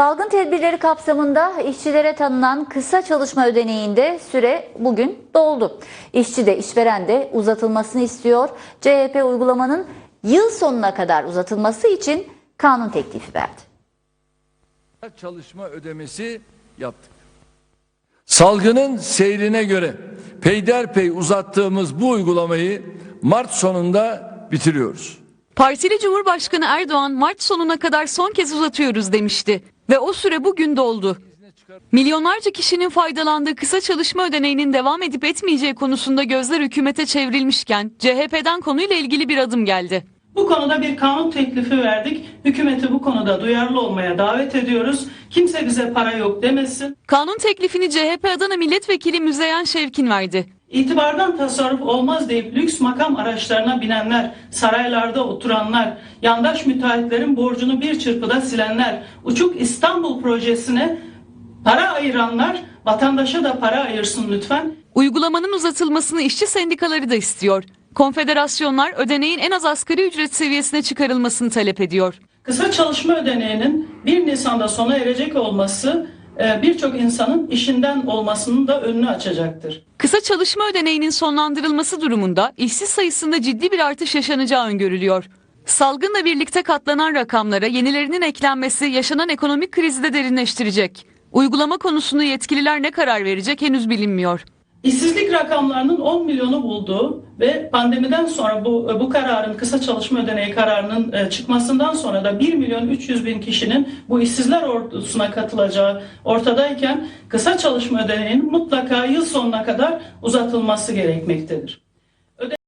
Salgın tedbirleri kapsamında işçilere tanınan kısa çalışma ödeneğinde süre bugün doldu. İşçi de işveren de uzatılmasını istiyor. CHP uygulamanın yıl sonuna kadar uzatılması için kanun teklifi verdi. çalışma ödemesi yaptık. Salgının seyrine göre peyderpey uzattığımız bu uygulamayı Mart sonunda bitiriyoruz. Partili Cumhurbaşkanı Erdoğan Mart sonuna kadar son kez uzatıyoruz demişti ve o süre bugün doldu. Milyonlarca kişinin faydalandığı kısa çalışma ödeneğinin devam edip etmeyeceği konusunda gözler hükümete çevrilmişken CHP'den konuyla ilgili bir adım geldi. Bu konuda bir kanun teklifi verdik. Hükümeti bu konuda duyarlı olmaya davet ediyoruz. Kimse bize para yok demesin. Kanun teklifini CHP Adana Milletvekili Müzeyyen Şevkin verdi. İtibardan tasarruf olmaz deyip lüks makam araçlarına binenler, saraylarda oturanlar, yandaş müteahhitlerin borcunu bir çırpıda silenler, uçuk İstanbul projesine para ayıranlar vatandaşa da para ayırsın lütfen. Uygulamanın uzatılmasını işçi sendikaları da istiyor. Konfederasyonlar ödeneğin en az asgari ücret seviyesine çıkarılmasını talep ediyor. Kısa çalışma ödeneğinin 1 Nisan'da sona erecek olması birçok insanın işinden olmasının da önünü açacaktır. Kısa çalışma ödeneğinin sonlandırılması durumunda işsiz sayısında ciddi bir artış yaşanacağı öngörülüyor. Salgınla birlikte katlanan rakamlara yenilerinin eklenmesi yaşanan ekonomik krizi de derinleştirecek. Uygulama konusunda yetkililer ne karar verecek henüz bilinmiyor. İşsizlik rakamlarının 10 milyonu bulduğu ve pandemiden sonra bu bu kararın kısa çalışma ödeneği kararının e, çıkmasından sonra da 1 milyon 300 bin kişinin bu işsizler ordusuna katılacağı ortadayken kısa çalışma ödeneğinin mutlaka yıl sonuna kadar uzatılması gerekmektedir.